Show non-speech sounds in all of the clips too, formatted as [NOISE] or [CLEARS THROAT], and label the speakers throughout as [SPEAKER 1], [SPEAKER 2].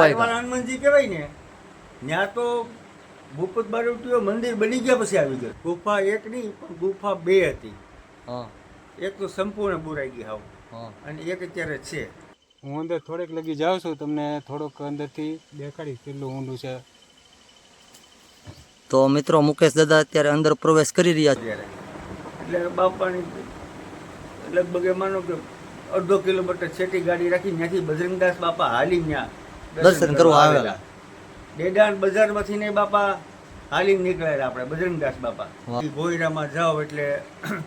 [SPEAKER 1] હનુમાનજી કહેવાય ને ત્યાં તો ભૂપત બારોટીઓ મંદિર બની ગયા પછી આવી ગયું. ગુફા એક નહીં પણ ગુફા બે હતી.
[SPEAKER 2] હા.
[SPEAKER 1] એક તો સંપૂર્ણ બુરાઈ ગઈ હાવ. અને એક અત્યારે છે.
[SPEAKER 3] હું અંદર થોડેક લગી જાઉં છું તમને થોડોક અંદરથી દેખાડીશ કેટલું ઊંડું છે.
[SPEAKER 2] તો મિત્રો મુકેશ દાદા અત્યારે અંદર પ્રવેશ કરી રહ્યા છે.
[SPEAKER 1] એટલે બાપાની લગભગ એ માનો કે અડધો કિલોમીટર છેટી ગાડી રાખી ત્યાંથી બજરંગદાસ બાપા હાલી ત્યાં
[SPEAKER 2] દર્શન કરવા આવેલા.
[SPEAKER 1] ડેડાણ બજારમાંથી ને બાપા હાલી નીકળ્યા આપણે બજરંગદાસ બાપા. ગોયરામાં જાઓ એટલે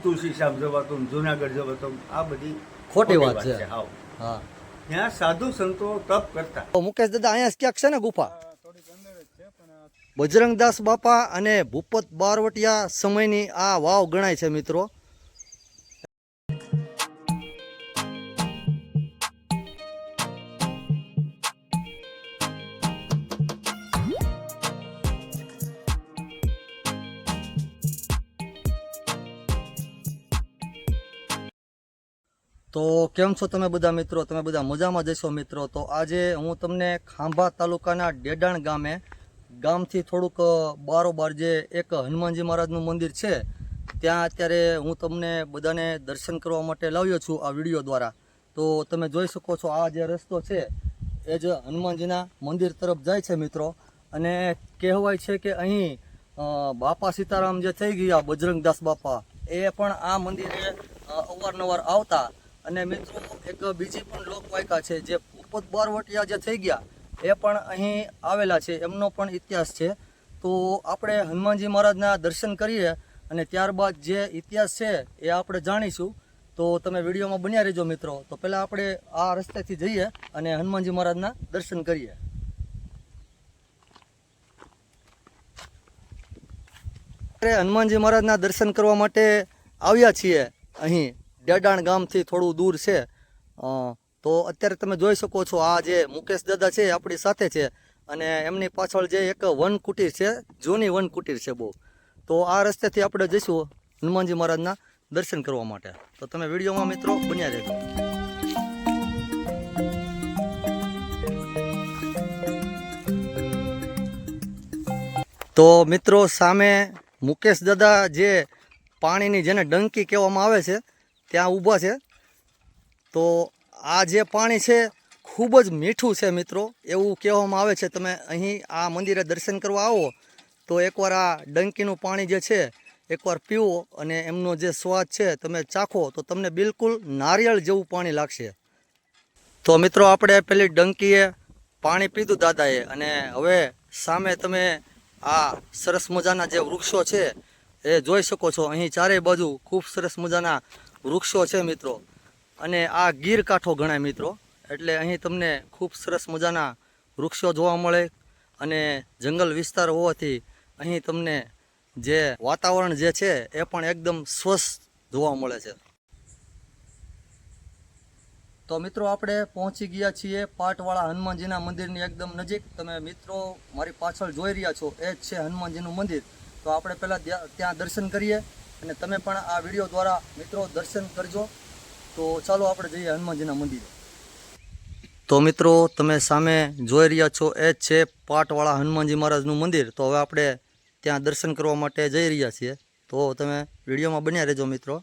[SPEAKER 1] તુલસી સાહેબ જવાતું જુનાગઢ જવાતું આ બધી
[SPEAKER 2] ખોટી વાત છે. હા.
[SPEAKER 1] ત્યાં સાધુ સંતો તપ કરતા.
[SPEAKER 2] મુકેશ દાદા અહીંયા ક્યાંક છે ને ગુફા? બજરંગદાસ બાપા અને ભૂપત બારવટિયા સમયની આ વાવ ગણાય છે મિત્રો. તો કેમ છો તમે બધા મિત્રો? તમે બધા મજામાં જશો મિત્રો? તો આજે હું તમને ખાંભા તાલુકાના ડેડાણ ગામે, ગામથી થોડુંક બારોબાર જે એક હનુમાનજી મહારાજનું મંદિર છે, ત્યાં અત્યારે હું તમને બધાને દર્શન કરવા માટે લાવ્યો છું આ વીડિયો દ્વારા. તો તમે જોઈ શકો છો આ જે રસ્તો છે, એ જ હનુમાનજીના મંદિર તરફ જાય છે મિત્રો. અને કહેવાય છે કે અહીં બાપા સીતારામ જે થઈ ગયા, બજરંગદાસ બાપા, એ પણ આ મંદિરે અવારનવાર આવતા અને મિત્રો, એક બીજી પણ લોકવાયકા છે, જે પોપત બારવટિયા જે થઈ ગયા, એ પણ અહીં આવેલા છે, એમનો પણ ઇતિહાસ છે. તો આપણે હનુમાનજી મહારાજના દર્શન કરીએ અને ત્યારબાદ જે ઇતિહાસ છે, એ આપણે જાણીશું. તો તમે વિડીયોમાં બન્યા રહેજો મિત્રો. તો પહેલાં આપણે આ રસ્તેથી જઈએ અને હનુમાનજી મહારાજના દર્શન કરીએ. હનુમાનજી મહારાજના દર્શન કરવા માટે આવ્યા છીએ અહીં. ડેડાણ ગામથી થોડું દૂર છે. તો અત્યારે તમે જોઈ શકો છો આ જે મુકેશ દાદા છે આપણી સાથે છે અને એમની પાછળ જે એક વન કુટીર છે, જૂની વન કુટીર છે બહુ. તો આ રસ્તેથી આપણે જઈશું હનુમાનજી મહારાજના દર્શન કરવા માટે. તો તમે વિડીયોમાં મિત્રો બન્યા રહેજો. તો મિત્રો સામે મુકેશ દાદા જે પાણીની જેને ડંકી કહેવામાં આવે છે ત્યાં ઊભા છે. તો આ જે પાણી છે, ખૂબ જ મીઠું છે મિત્રો. એવું કહેવામાં આવે છે, તમે અહીં આ મંદિરે દર્શન કરવા આવો, તો એકવાર આ ડંકીનું પાણી જે છે, એકવાર પીવો અને એમનો જે સ્વાદ છે, તમે ચાખો, તો તમને બિલકુલ નારિયેળ જેવું પાણી લાગશે. તો મિત્રો, આપણે પેલી ડંકીએ પાણી પીધું દાદાએ અને હવે સામે તમે આ સરસ મજાના જે વૃક્ષો છે, એ જોઈ શકો છો. અહીં ચારેય બાજુ ખૂબ સરસ મજાના વૃક્ષો છે મિત્રો. અને આ ગીર કાંઠો ગણાય મિત્રો. એટલે અહીં તમને ખૂબ સરસ મજાના વૃક્ષો જોવા મળે અને જંગલ વિસ્તાર હોવાથી અહીં તમને જે વાતાવરણ જે છે એ પણ એકદમ સ્વસ્થ જોવા મળે છે. તો મિત્રો આપણે પહોંચી ગયા છીએ પાટવાળા હનુમાનજીના મંદિરની એકદમ નજીક. તમે મિત્રો મારી પાછળ જોઈ રહ્યા છો, એ જ છે હનુમાનજીનું મંદિર. તો આપણે પહેલાં ત્યાં દર્શન કરીએ. અને તમે પણ આ વીડિયો દ્વારા મિત્રો દર્શન કરજો. તો ચાલો આપણે જઈએ હનુમાનજીના મંદિરે. તો મિત્રો તમે સામે જોઈ રહ્યા છો એ જ છે પાટવાળા હનુમાનજી મહારાજનું મંદિર. તો હવે આપણે ત્યાં દર્શન કરવા માટે જઈ રહ્યા છીએ. તો તમે વિડીયોમાં બન્યા રહેજો મિત્રો.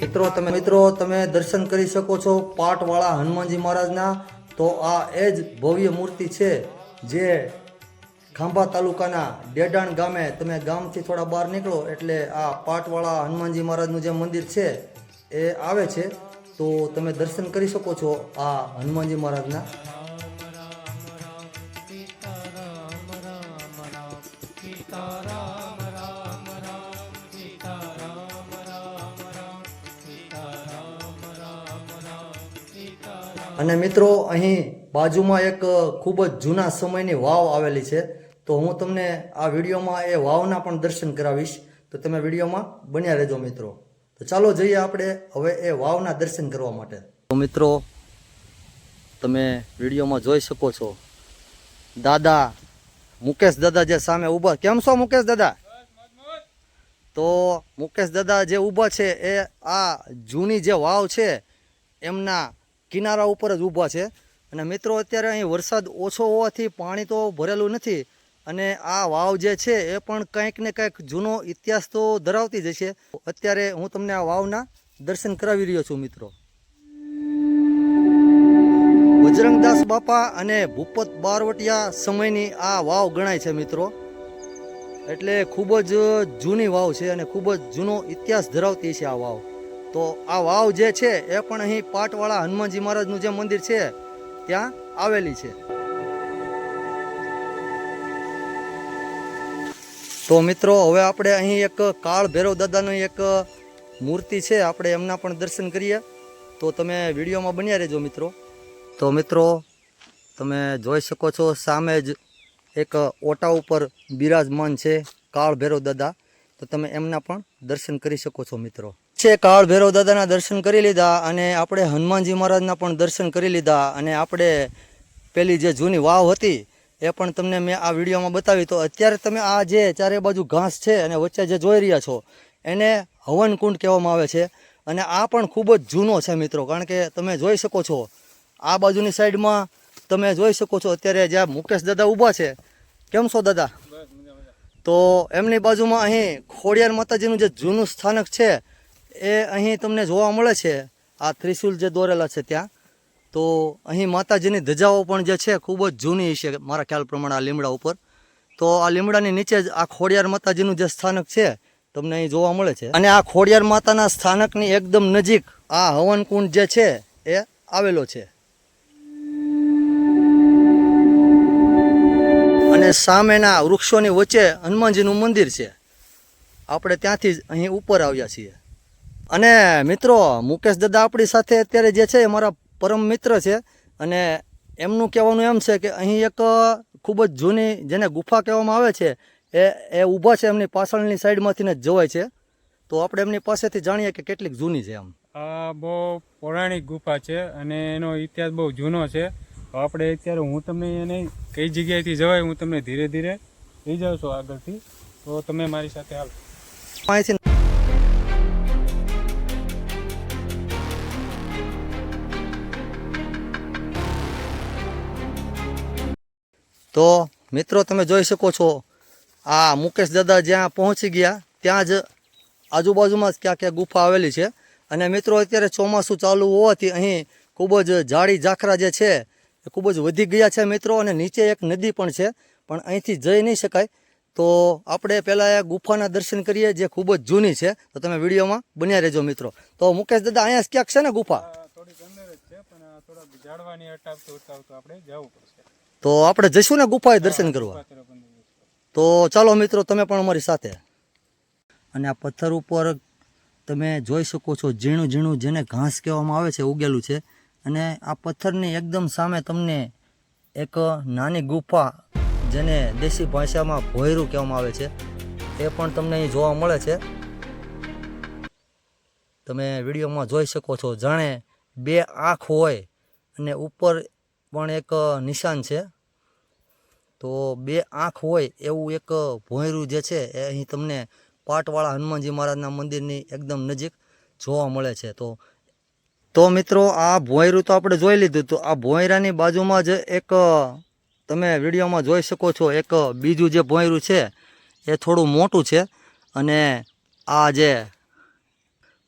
[SPEAKER 2] મિત્રો તમે મિત્રો તમે દર્શન કરી શકો છો પાટવાળા હનુમાનજી મહારાજના. તો આ એ જ ભવ્ય મૂર્તિ છે જે ખાંભા તાલુકાના ડેડાણ ગામે તમે ગામથી થોડા બહાર નીકળો એટલે આ પાટવાળા હનુમાનજી મહારાજનું જે મંદિર છે, એ આવે છે. તો તમે દર્શન કરી શકો છો આ હનુમાનજી મહારાજના. અને મિત્રો, અહીં બાજુમાં એક ખૂબ જ જૂના સમયની વાવ આવેલી છે. તો હું તમને આ વિડીયોમાં એ વાવના પણ દર્શન કરાવીશ. તો તમે વિડીયોમાં બન્યા રહેજો મિત્રો. તો ચાલો જઈએ આપણે હવે એ વાવના દર્શન કરવા માટે. તો મિત્રો, તમે વિડીયોમાં જોઈ શકો છો. દાદા, મુકેશ દાદા જે સામે ઊભા. કેમ છો મુકેશ દાદા? તો મુકેશ દાદા જે ઊભા છે એ આ જૂની જે વાવ છે, એમના કિનારા ઉપર જ ઊભા છે. અને મિત્રો, અત્યારે અહીં વરસાદ ઓછો હોવાથી પાણી તો ભરેલું નથી. અને આ વાવ જે છે એ પણ કંઈક ને કંઈક જૂનો ઇતિહાસ તો ધરાવતી જ છે અત્યારે હું તમને આ વાવના દર્શન કરાવી રહ્યો છું, મિત્રો. બજરંગદાસ બાપા અને ભૂપત બારવટિયા સમયની આ વાવ ગણાય છે, મિત્રો. એટલે ખૂબ જ જૂની વાવ છે અને ખૂબ જ જૂનો ઇતિહાસ ધરાવતી છે આ વાવ. તો આ વાવ જે છે એ પણ અહીં પાટવાળા હનુમાનજી મહારાજનું જે મંદિર છે, ત્યાં આવેલી છે. તો મિત્રો, હવે આપણે અહીં એક કાળ ભૈરવ દાદાની એક મૂર્તિ છે, આપણે એમના પણ દર્શન કરીએ. તો તમે વિડીયોમાં બન્યા રહેજો મિત્રો. તો મિત્રો, તમે જોઈ શકો છો, સામે જ એક ઓટા ઉપર બિરાજમાન છે કાળ ભૈરવ દાદા. તો તમે એમના પણ દર્શન કરી શકો છો મિત્રો. છે, કાળ ભૈરવ દાદાના દર્શન કરી લીધા અને આપણે હનુમાનજી મહારાજના પણ દર્શન કરી લીધા અને આપણે પેલી જે જૂની વાવ હતી એ પણ તમને મેં આ વિડીયોમાં બતાવી. તો અત્યારે તમે આ જે ચારે બાજુ ઘાસ છે અને વચ્ચે જે જોઈ રહ્યા છો, એને હવનકુંડ કહેવામાં આવે છે. અને આ પણ ખૂબ જ જૂનો છે મિત્રો, કારણ કે તમે જોઈ શકો છો, આ બાજુની સાઈડમાં તમે જોઈ શકો છો અત્યારે જ્યાં મુકેશ દાદા ઊભા છે. કેમ છો દાદા? તો એમની બાજુમાં અહીં ખોડિયાર માતાજીનું જે જૂનું સ્થાનક છે, એ અહીં તમને જોવા મળે છે. આ ત્રિશુલ જે દોરેલા છે ત્યાં. તો અહીં માતાજીની ધજાઓ પણ જે છે ખૂબ જ જૂની છે મારા ખ્યાલ પ્રમાણે આ લીમડા ઉપર. તો આ લીમડાની નીચે જ આ ખોડિયાર માતાજીનું જે સ્થાનક છે, તમને અહીં જોવા મળે છે. અને આ ખોડિયાર માતાના સ્થાનકની એકદમ નજીક આ હવનકુંડ જે છે એ આવેલો છે. અને સામેના વૃક્ષોની વચ્ચે હનુમાનજીનું મંદિર છે. આપણે ત્યાંથી જ અહીં ઉપર આવ્યા છીએ. અને મિત્રો, મુકેશ દાદા આપણી સાથે અત્યારે જે છે એ મારા પરમ મિત્ર છે અને એમનું કહેવાનું એમ છે કે અહીં એક ખૂબ જ જૂની જેને ગુફા કહેવામાં આવે છે એ એ ઊભા છે એમની પાછળની સાઈડમાંથી ને જ જવાય છે. તો આપણે એમની પાસેથી જાણીએ કે કેટલીક જૂની છે એમ.
[SPEAKER 3] આ બહુ પૌરાણિક ગુફા છે અને એનો ઇતિહાસ બહુ જૂનો છે. તો આપણે અત્યારે હું તમને એને કઈ જગ્યાએથી જવાય હું તમને ધીરે ધીરે લઈ જાઉં છું આગળથી. તો તમે મારી સાથે હાલ.
[SPEAKER 2] અહીંથી તો મિત્રો, તમે જોઈ શકો છો, આ મુકેશ દાદા જ્યાં પહોંચી ગયા, ત્યાં જ આજુબાજુમાં જ ક્યાં ક્યાં ગુફા આવેલી છે. અને મિત્રો, અત્યારે ચોમાસું ચાલુ હોવાથી અહીં ખૂબ જ જાડી ઝાખરા જે છે, એ ખૂબ જ વધી ગયા છે મિત્રો, અને નીચે એક નદી પણ છે, પણ અહીંથી જઈ નહીં શકાય. તો આપણે પહેલાં એ ગુફાના દર્શન કરીએ, જે ખૂબ જ જૂની છે. તો તમે વિડીયોમાં બન્યા રહેજો મિત્રો. તો મુકેશ દાદા, અહીંયા ક્યાંક છે ને ગુફા?
[SPEAKER 3] થોડીક અંદર આપણે જવું પડશે.
[SPEAKER 2] તો આપણે જઈશું ને ગુફાએ દર્શન કરવા. તો ચાલો મિત્રો, તમે પણ અમારી સાથે. અને આ પથ્થર ઉપર તમે જોઈ શકો છો, ઝીણું ઝીણું જેને ઘાસ કહેવામાં આવે છે ઉગેલું છે. અને આ પથ્થરની એકદમ સામે તમને એક નાની ગુફા જેને દેશી ભાષામાં ભોયરું કહેવામાં આવે છે. એ પણ તમને અહીં જોવા મળે છે. તમે વિડીયોમાં જોઈ શકો છો, જાણે બે આંખ હોય અને ઉપર પણ એક નિશાન છે. તો બે આંખ હોય એવું એક ભોંયરું જે છે એ અહીં તમને પાટવાળા હનુમાનજી મહારાજના મંદિરની એકદમ નજીક જોવા મળે છે. તો તો મિત્રો આ ભોંયરું તો આપણે જોઈ લીધું તો આ ભોંયરાની બાજુમાં જ એક, તમે વિડીયોમાં જોઈ શકો છો, એક બીજું જે ભોંયરું છે એ થોડું મોટું છે અને આ જે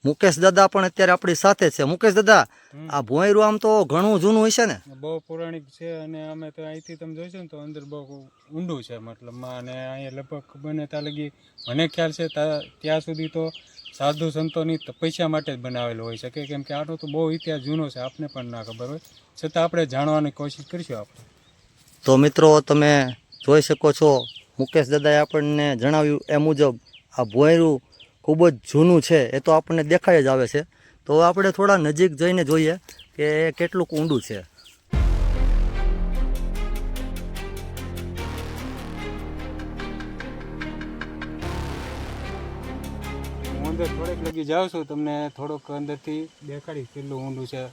[SPEAKER 2] મુકેશ દાદા પણ અત્યારે આપણી સાથે છે. મુકેશ દાદા આ ભોંયરું આમ તો ઘણું જૂનું હશે ને?
[SPEAKER 3] બહુ પૌરાણિક છે અને અમે તો અહીંથી તમે જોઈશો ને તો અંદર બહુ ઊંડું છે મતલબમાં અને અહીંયા લગભગ બને ત્યાં લગી મને ખ્યાલ છે ત્યાં સુધી તો સાધુ સંતોની તપસ્યા માટે જ બનાવેલો હોય શકે કેમ કે આનો તો બહુ ઇતિહાસ જૂનો છે આપને પણ ના ખબર હોય. છતાં આપણે જાણવાની કોશિશ કરીશું આપણે.
[SPEAKER 2] તો મિત્રો તમે જોઈ શકો છો મુકેશ દાદાએ આપણને જણાવ્યું એ મુજબ આ ભોંયરું ખૂબ જ જૂનું છે એ તો આપણને દેખાય જ આવે છે. તો આપણે થોડા નજીક જઈને જોઈએ કે એ કેટલુંક ઊંડું છે.
[SPEAKER 3] અંદર થોડેક લગી જાઉં છું તમને થોડોક અંદરથી દેખાડીશ કેટલું ઊંડું છે.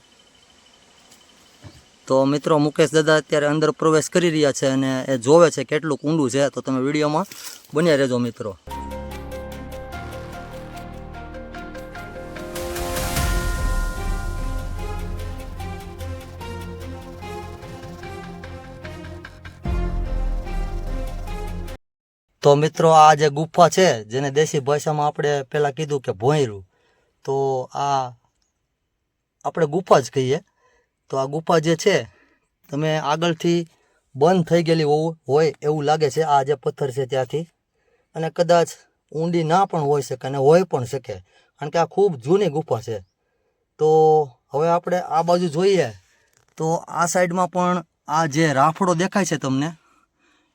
[SPEAKER 2] તો મિત્રો મુકેશ દાદા અત્યારે અંદર પ્રવેશ કરી રહ્યા છે અને એ જોવે છે કેટલુંક ઊંડું છે. તો તમે વિડીયોમાં બન્યા રહેજો મિત્રો. તો મિત્રો આ જે ગુફા છે, જેને દેશી ભાષામાં આપણે પહેલાં કીધું કે ભોંયરું, તો આ આપણે ગુફા જ કહીએ. તો આ ગુફા જે છે, તમે આગળથી બંધ થઈ ગયેલી હોવું હોય એવું લાગે છે, આ જે પથ્થર છે ત્યાંથી. અને કદાચ ઊંડી ના પણ હોઈ શકે અને હોય પણ શકે, કારણ કે આ ખૂબ જૂની ગુફા છે. તો હવે આપણે આ બાજુ જોઈએ. તો આ સાઈડમાં પણ આ જે રાફડો દેખાય છે તમને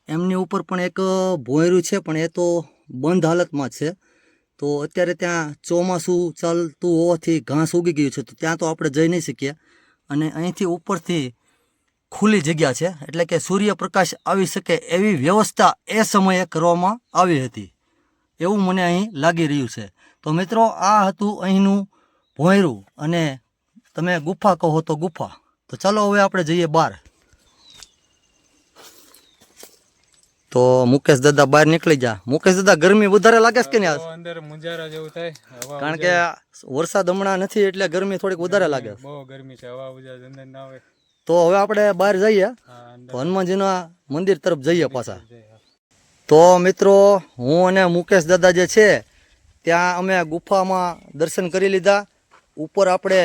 [SPEAKER 2] એમની ઉપર પણ એક ભોંયરું છે, પણ એ તો બંધ હાલતમાં છે. તો અત્યારે ત્યાં ચોમાસું ચાલતું હોવાથી ઘાસ ઉગી ગયું છે, તો ત્યાં તો આપણે જઈ નહીં શકીએ. અને અહીંથી ઉપરથી ખુલ્લી જગ્યા છે, એટલે કે સૂર્યપ્રકાશ આવી શકે એવી વ્યવસ્થા એ સમયે કરવામાં આવી હતી. એવું મને અહીં લાગી રહ્યું છે. તો મિત્રો, આ હતું અહીંનું ભોંયરું, અને તમે ગુફા કહો તો ગુફા. તો ચાલો હવે આપણે જઈએ બહાર. તો મુકેશ દાદા બહાર નીકળી જા. મુકેશ દાદા ગરમી વધારે લાગે છે કે નહીં
[SPEAKER 3] અંદર મુંજારા જેવું થાય.
[SPEAKER 2] કારણ કે વરસાદ હમણાં નથી એટલે ગરમી થોડીક વધારે લાગે.
[SPEAKER 3] બહુ ગરમી છે હવા ઉજાસ અંદર ના આવે.
[SPEAKER 2] તો હવે આપણે બહાર જઈએ. તો હનુમાનજીના મંદિર તરફ જઈએ પાછા. તો મિત્રો હું અને મુકેશ દાદા જે છે ત્યાં અમે ગુફામાં દર્શન કરી લીધા. ઉપર આપણે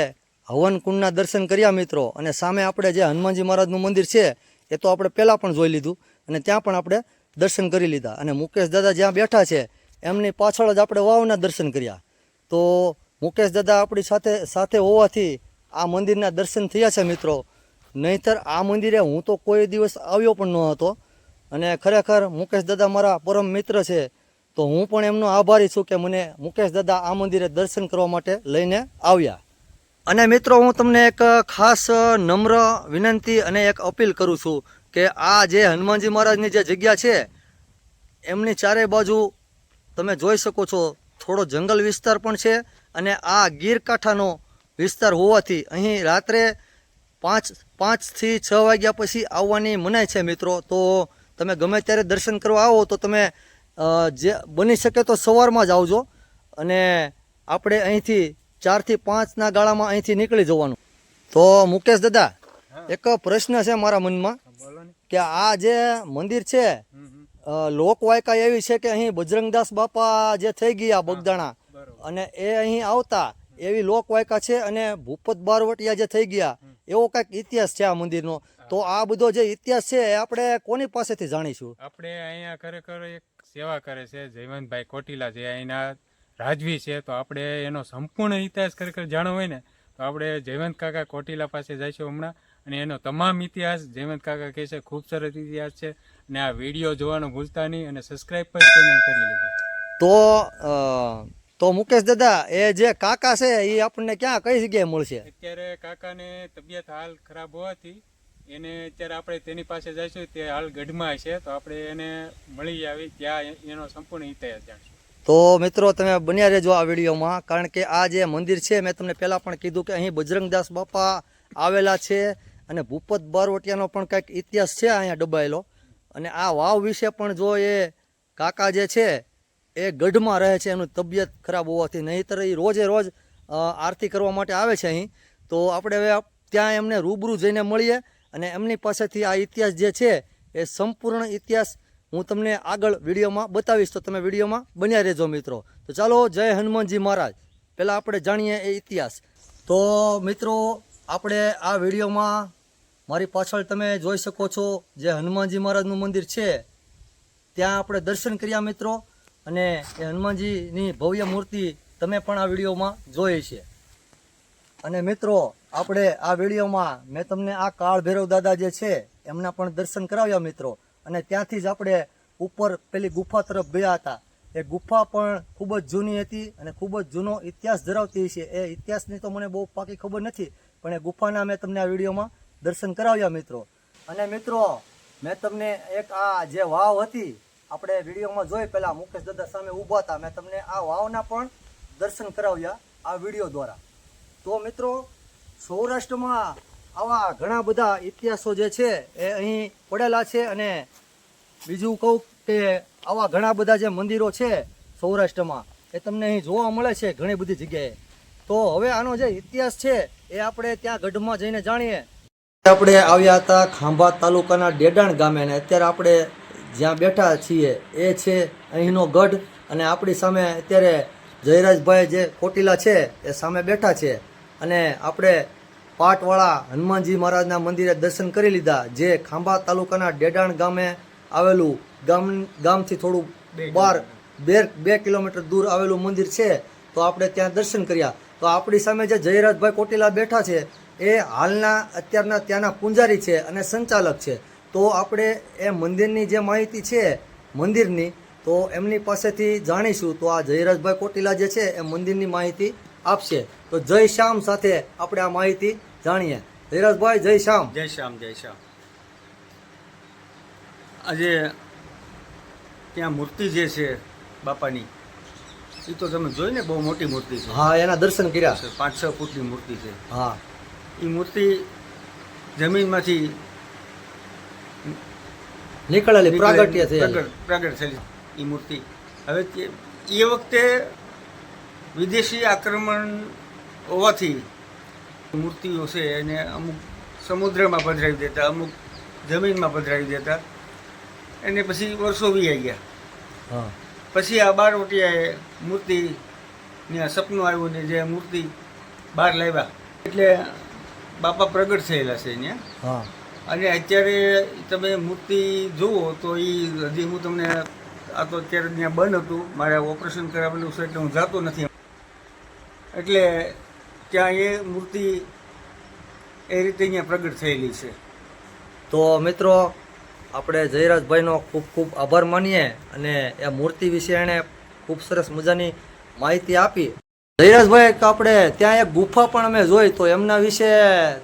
[SPEAKER 2] હવન કુંડના દર્શન કર્યા મિત્રો. અને સામે આપણે જે હનુમાનજી મહારાજનું મંદિર છે એ તો આપણે પહેલાં પણ જોઈ લીધું. અને ત્યાં પણ આપણે દર્શન કરી લીધા. અને મુકેશ દાદા જ્યાં બેઠા છે, એમની પાછળ જ આપણે વાવના દર્શન કર્યા. તો મુકેશ દાદા આપણી સાથે સાથે હોવાથી આ મંદિરના દર્શન થયા છે મિત્રો. નહીંતર આ મંદિરે હું તો કોઈ દિવસ આવ્યો પણ ન હતો. અને ખરેખર મુકેશ દાદા મારા પરમ મિત્ર છે, તો હું પણ એમનો આભારી છું કે મને મુકેશ દાદા આ મંદિરે દર્શન કરવા માટે લઈને આવ્યા. અને મિત્રો, હું તમને એક ખાસ નમ્ર વિનંતી અને એક અપીલ કરું છું. કે આ જે હનુમાનજી મહારાજની જે જગ્યા છે એમની ચારે બાજુ તમે જોઈ શકો છો થોડો જંગલ વિસ્તાર પણ છે અને આ ગીરકાંઠાનો વિસ્તાર હોવાથી અહીં રાત્રે પાંચ પાંચથી છ વાગ્યા પછી આવવાની મનાય છે મિત્રો. તો તમે ગમે ત્યારે દર્શન કરવા આવો તો તમે જે બની શકે તો સવારમાં જ આવજો અને આપણે અહીંથી ચારથી પાંચના ગાળામાં અહીંથી નીકળી જવાનું. તો મુકેશ દાદા એક પ્રશ્ન છે મારા મનમાં. કે આ જે મંદિર છે લોકવાયકા એવી છે કે અહીં બજરંગદાસ બાપા જે થઈ ગયા બગદાણા અને એ અહીં આવતા એવી લોકવાયકા છે અને ભૂપત બારવટિયા જે થઈ ગયા એવો કંઈક ઇતિહાસ છે આ મંદિરનો. તો આ બધો જે ઇતિહાસ છે એ આપણે કોની પાસેથી જાણીશું?
[SPEAKER 3] આપણે અહીંયા ખરેખર એક સેવા કરે છે જયવંતભાઈ કોટીલા જે અહીંના રાજવી છે તો આપણે એનો સંપૂર્ણ ઇતિહાસ ખરેખર જાણવો હોય ને તો આપણે જયવંત કાકા કોટીલા પાસે જઈશું હમણાં. અને એનો તમામ ઇતિહાસ જયવંત કાકા કહે છે ખૂબ સરસ ઇતિહાસ છે. અને આ વીડિયો જોવાનું ભૂલતા નહીં અને સબસ્ક્રાઈબ પણ ચેનલ કરી લેજો.
[SPEAKER 2] તો તો મુકેશ દાદા એ જે કાકા છે એ આપણને ક્યાં કઈ જગ્યાએ મળશે?
[SPEAKER 3] અત્યારે કાકાને તબિયત હાલ ખરાબ હોવાથી એને અત્યારે આપણે તેની પાસે જઈશું તે હાલ ગઢમાં છે તો આપણે એને મળી આવી ત્યાં એનો સંપૂર્ણ ઇતિહાસ જાણશું.
[SPEAKER 2] તો મિત્રો તમે બન્યા રહેજો આ વિડીયોમાં કારણ કે આ જે મંદિર છે મેં તમને પહેલાં પણ કીધું કે અહીં બજરંગદાસ બાપા આવેલા છે. અને ભૂપત બારવટિયાનો પણ કંઈક ઇતિહાસ છે અહીંયા ડબાયેલો. અને આ વાવ વિશે પણ જો એ કાકા જે છે, એ ગઢમાં રહે છે, એનું તબિયત ખરાબ હોવાથી, નહીંતર એ રોજે રોજ આરતી કરવા માટે આવે છે અહીં. તો આપણે હવે ત્યાં એમને રૂબરૂ જઈને મળીએ અને એમની પાસેથી આ ઇતિહાસ જે છે, એ સંપૂર્ણ ઇતિહાસ હું તમને આગળ વિડીયોમાં બતાવીશ. તો તમે વિડીયોમાં બન્યા રહેજો મિત્રો. તો ચાલો, જય હનુમાનજી મહારાજ. પહેલાં આપણે જાણીએ એ ઇતિહાસ. તો મિત્રો આપણે આ વિડીયોમાં મારી પાછળ તમે જોઈ શકો છો જે હનુમાનજી મહારાજનું મંદિર છે, ત્યાં આપણે દર્શન કર્યા મિત્રો, અને એ હનુમાનજીની ભવ્ય મૂર્તિ તમે પણ આ વિડીયોમાં જોઈ છે. અને મિત્રો, આપણે આ વિડીયોમાં મેં તમને આ કાળ ભૈરવ દાદા જે છે, એમના પણ દર્શન કરાવ્યા મિત્રો, અને ત્યાંથી જ આપણે ઉપર પેલી ગુફા તરફ ગયા હતા. એ ગુફા પણ ખૂબ જ જૂની હતી અને ખૂબ જ જૂનો ઇતિહાસ ધરાવતી છે. એ ઇતિહાસની તો મને બહુ પાકી ખબર નથી પણ એ ગુફાના મેં તમને આ વિડીયોમાં દર્શન કરાવ્યા મિત્રો. અને મિત્રો, મેં તમને એક આ જે વાવ હતી, આપણે વિડીયોમાં જોઈ પહેલાં મુકેશ દાદા સામે ઊભા હતા. મેં તમને આ વાવના પણ દર્શન કરાવ્યા આ વીડિયો દ્વારા. તો મિત્રો, સૌરાષ્ટ્રમાં આવા ઘણા બધા ઇતિહાસો જે છે એ અહીં પડેલા છે અને બીજું કહું કે આવા ઘણા બધા જે મંદિરો છે સૌરાષ્ટ્રમાં, એ તમને અહીં જોવા મળે છે ઘણી બધી જગ્યાએ. તો હવે આનો જે ઇતિહાસ છે એ આપણે ત્યાં ગઢમાં જઈને જાણીએ. આપણે આવ્યા હતા ખાંભા તાલુકાના ડેડાણ ગામે અને અત્યારે આપણે જ્યાં બેઠા છીએ એ છે અહીંનો ગઢ અને આપણી સામે અત્યારે જયરાજભાઈ જે કોટીલા છે એ સામે બેઠા છે. અને આપણે પાટવાળા હનુમાનજી મહારાજના મંદિરે દર્શન કરી લીધા જે ખાંભા તાલુકાના ડેડાણ ગામે આવેલું ગામ ગામથી થોડું બાર બે બે કિલોમીટર દૂર આવેલું મંદિર છે. તો આપણે ત્યાં દર્શન કર્યા. તો આપણી સામે જે જયરાજભાઈ કોટીલા બેઠા છે, એ હાલના અત્યારના ત્યાંના પૂંજારી છે અને સંચાલક છે. તો આપણે એ મંદિરની જે માહિતી છે, મંદિરની, તો એમની પાસેથી જાણીશું. તો આ જયરાજભાઈ કોટીલા જે છે, એ મંદિરની માહિતી આપશે. તો જય શ્યામ સાથે આપણે આ માહિતી જાણીએ. જયરાજભાઈ, જય શ્યામ.
[SPEAKER 1] જય શ્યામ જય શ્યામ. આજે ત્યાં મૂર્તિ જે છે બાપાની એ તો તમે જોઈ ને બહુ મોટી મૂર્તિ છે.
[SPEAKER 2] હા એના દર્શન કર્યા.
[SPEAKER 1] છે પાંચ છ ફૂટની મૂર્તિ છે.
[SPEAKER 2] હા.
[SPEAKER 1] એ મૂર્તિ જમીનમાંથી
[SPEAKER 2] નીકળેલી પ્રાગટ્ય થયેલી.
[SPEAKER 1] પ્રગટ થયેલી એ મૂર્તિ. હવે એ વખતે વિદેશી આક્રમણ હોવાથી મૂર્તિઓ છે એને અમુક સમુદ્રમાં પધરાવી દેતા અમુક જમીનમાં પધરાવી દેતા. એને પછી વર્ષો વીઆઈ ગયા.
[SPEAKER 2] હા.
[SPEAKER 1] પછી આ બારવટીયાએ મૂર્તિ ને સપનું આવ્યું ને જે મૂર્તિ બહાર લાવ્યા. એટલે બાપા પ્રગટ થયેલા છે અહીંયા અને અત્યારે તમે મૂર્તિ જુઓ તો એ હજી હું તમને આ તો અત્યારે ત્યાં બંધ હતું. મારે ઓપરેશન કરાવેલું છે એટલે હું જાતો નથી. એટલે ત્યાં એ મૂર્તિ એ રીતે અહીંયા પ્રગટ થયેલી છે.
[SPEAKER 2] તો મિત્રો આપણે જયરાજભાઈનો ખૂબ ખૂબ આભાર માનીએ અને એ મૂર્તિ વિશે એણે ખૂબ સરસ મજાની માહિતી આપી. જયરાજભાઈ તો આપણે ત્યાં એક ગુફા પણ અમે જોઈ તો એમના વિશે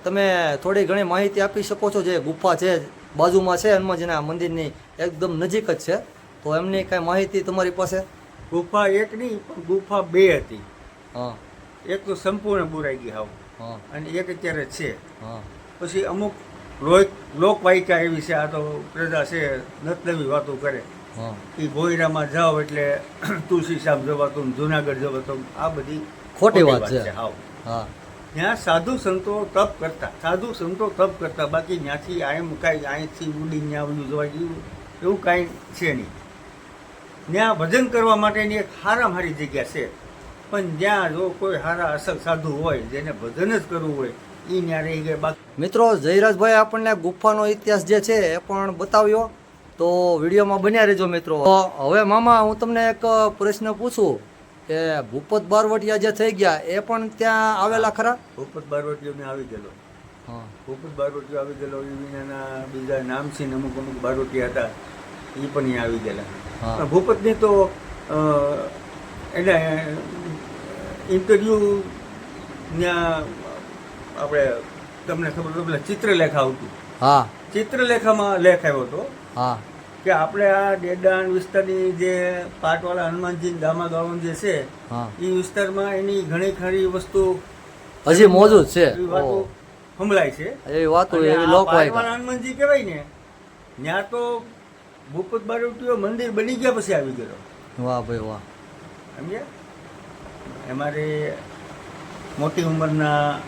[SPEAKER 2] તમે થોડી ઘણી માહિતી આપી શકો છો જે ગુફા છે બાજુમાં છે હનુમાનજીના મંદિરની એકદમ નજીક જ છે. તો એમની કાંઈ માહિતી તમારી પાસે?
[SPEAKER 1] ગુફા એક નહીં પણ ગુફા બે હતી.
[SPEAKER 2] હા.
[SPEAKER 1] એક તો સંપૂર્ણ બુરાઈ ગઈ હાવ.
[SPEAKER 2] હા.
[SPEAKER 1] અને એક અત્યારે છે.
[SPEAKER 2] હા.
[SPEAKER 1] પછી અમુક લોક લોકવાયિકા એવી છે. આ તો પ્રજા છે નતનવી વાતો કરે. એ ભોયરામાં જાઓ એટલે [CLEARS THROAT] તુલસી સાહેબ જવાતું જુનાગઢ જવાતું આ બધી
[SPEAKER 2] ખોટી વાત છે. હા.
[SPEAKER 1] ત્યાં સાધુ સંતો તપ કરતા સાધુ સંતો તપ કરતા બાકી ત્યાંથી આમ કાંઈ અહીંથી ઉડી ત્યાં બધું જોવા જેવું એવું કાંઈ છે નહીં. ત્યાં ભજન કરવા માટેની એક હારામાં હારી જગ્યા છે. પણ જ્યાં જો કોઈ હારા અસલ સાધુ હોય જેને ભજન જ કરવું હોય એ ત્યાં રહી ગયા બાકી
[SPEAKER 2] મિત્રો જયરાજભાઈ આપણને ગુફાનો ઇતિહાસ જે છે એ પણ બતાવ્યો. તો વિડીયોમાં બન્યા રહેજો મિત્રો. હવે મામા હું તમને એક પ્રશ્ન પૂછું કે ભૂપત બારવટિયા જે થઈ ગયા એ પણ ત્યાં આવેલા ખરા?
[SPEAKER 1] ભૂપત બારવટિયો મેં આવી ગયેલો.
[SPEAKER 2] હા.
[SPEAKER 1] ભૂપત બારવટીઓ આવી ગયેલો એ વિનાના બીજા નામ છે ને અમુક અમુક બારવટિયા હતા એ પણ અહીંયા આવી ગયેલા. ભૂપતની તો એને ઇન્ટરવ્યૂ ત્યાં આપણે તમને ખબર તો પેલા ચિત્રલેખા આવતું.
[SPEAKER 2] હા.
[SPEAKER 1] ચિત્રલેખામાં લેખ આવ્યો હતો
[SPEAKER 2] હા.
[SPEAKER 1] કે આપણે આ ડેડાણ વિસ્તારની જે પાટવાળા હનુમાનજી દામા ગામ જે છે એ વિસ્તારમાં એની ઘણી ખરી વસ્તુ
[SPEAKER 2] હજી મોજૂદ છે.
[SPEAKER 1] વાતો સંભળાય છે.
[SPEAKER 2] એ વાતો એવી
[SPEAKER 1] હનુમાનજી કહેવાય ને ત્યાં તો ભૂપત બારોટીઓ મંદિર બની ગયા પછી આવી ગયો.
[SPEAKER 2] વાહ ભાઈ વાહ.
[SPEAKER 1] સમજ્યા? અમારે મોટી ઉંમરના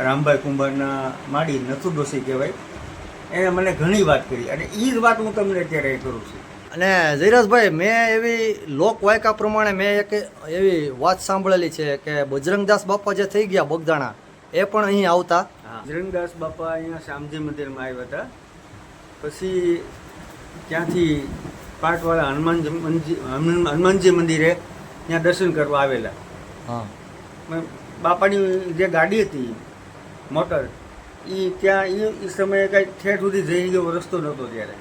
[SPEAKER 1] રામભાઈ કુંભારના માડી નથુ ડોસી કહેવાય. એણે મને ઘણી વાત કરી અને એ જ વાત હું તમને અત્યારે કરું છું.
[SPEAKER 2] અને જયરાજભાઈ મેં એવી લોકવાયકા પ્રમાણે મેં એક એવી વાત સાંભળેલી છે કે બજરંગદાસ બાપા જે થઈ ગયા બગદાણા એ પણ અહીં આવતા.
[SPEAKER 1] બજરંગદાસ બાપા અહીંયા શ્યામજી મંદિરમાં આવ્યા હતા. પછી ત્યાંથી પાટવાળા હનુમાનજી મંદિર હનુમાન- હનુમાનજી મંદિરે ત્યાં દર્શન કરવા આવેલા.
[SPEAKER 2] હા.
[SPEAKER 1] બાપાની જે ગાડી હતી મોટર. એ ત્યાં એ સમયે કાંઈ ઠેઠ સુધી જઈ ગયો રસ્તો નહોતો ત્યારે.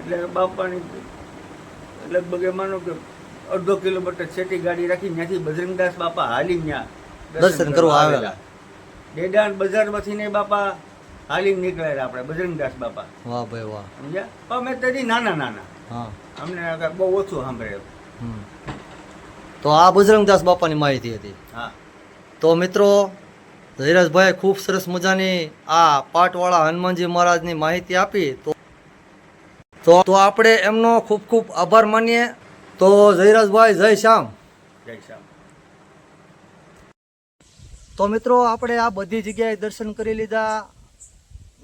[SPEAKER 1] એટલે બાપાની લગભગ એ માનો કે અડધો કિલોમીટર છેટી ગાડી રાખી ત્યાંથી બજરંગદાસ બાપા હાલી ત્યાં
[SPEAKER 2] દર્શન કરવા આવેલા.
[SPEAKER 1] ડેડાણ બજારમાંથી ને બાપા હાલી નીકળેલા આપણે બજરંગદાસ બાપા.
[SPEAKER 2] વાહ ભાઈ વાહ.
[SPEAKER 1] સમજ્યા? પણ અમે તેથી નાના નાના. અમને બહુ ઓછું
[SPEAKER 2] સાંભળ્યું તો આ બજરંગદાસ બાપાની માહિતી હતી.
[SPEAKER 1] હા.
[SPEAKER 2] તો મિત્રો ધીરજભાઈ ખૂબ સરસ મજાની આ પાટવાળા હનુમાનજી મહારાજની માહિતી આપી. તો તો તો આપણે એમનો ખૂબ ખૂબ આભાર માનીએ. તો જયરાજભાઈ જય શ્યામ.
[SPEAKER 1] જય શ્યામ.
[SPEAKER 2] તો મિત્રો આપણે આ બધી જગ્યાએ દર્શન કરી લીધા.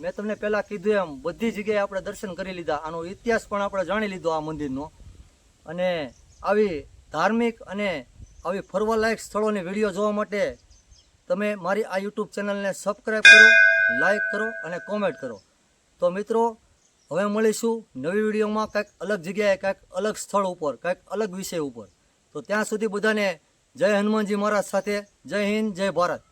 [SPEAKER 2] મેં તમને પહેલાં કીધું એમ બધી જગ્યાએ આપણે દર્શન કરી લીધા. આનો ઇતિહાસ પણ આપણે જાણી લીધો આ મંદિરનો. અને આવી ધાર્મિક અને આવી ફરવાલાયક સ્થળોની વીડિયો જોવા માટે તમે મારી આ યુટ્યુબ ચેનલને સબસ્ક્રાઈબ કરો લાઈક કરો અને કોમેન્ટ કરો. તો મિત્રો, હવે મળીશું નવી વિડીયોમાં કંઈક અલગ જગ્યાએ, કંઈક અલગ સ્થળ ઉપર, કંઈક અલગ વિષય ઉપર. તો ત્યાં સુધી બધાને જય હનુમાનજી મહારાજ સાથે જય હિન્દ, જય ભારત.